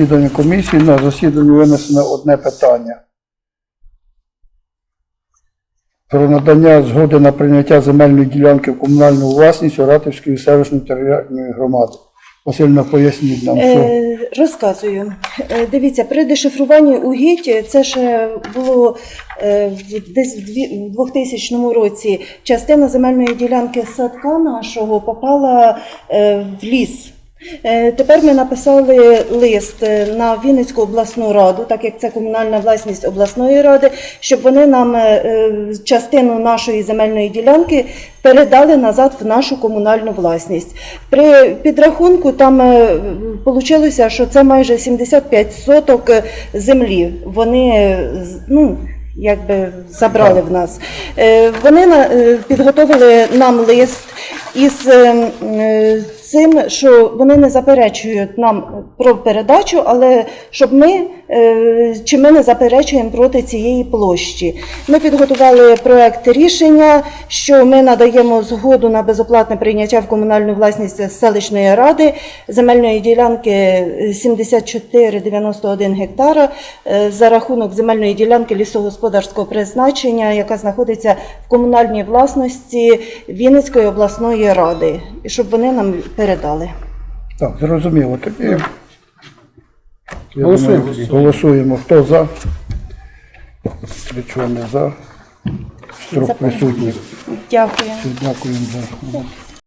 засідання комісії. На засідання винесено одне питання. Про надання згоди на прийняття земельної ділянки в комунальну власність Оратівської селищної територіальної громади. Васильівна, поясніть нам, що. Е, розказую. Е, дивіться, при дешифруванні угідь, це ще було е, десь в в 2000 році, частина земельної ділянки садка нашого попала е, в ліс. Е, Тепер ми написали лист е, на Вінницьку обласну раду, так як це комунальна власність обласної ради, щоб вони нам е, частину нашої земельної ділянки передали назад в нашу комунальну власність. При підрахунку там вийшло, що це майже 75 соток землі. Вони ну, якби забрали в нас. Вони підготовили нам лист із е, е, цим, що вони не заперечують нам про передачу, але щоб ми е, чи ми не заперечуємо проти цієї площі. Ми підготували проект рішення, що ми надаємо згоду на безоплатне прийняття в комунальну власність селищної ради земельної ділянки е, 74,91 гектара е, за рахунок земельної ділянки лісогосподарського призначення, яка знаходиться в комунальній власності Вінницької обласної ради, і щоб вони нам передали. Так, зрозуміло. Тоді я Голосуємо. думаю, голосуємо. Хто за? Члени за. Трьох присутніх. Дякую. Дякуємо за.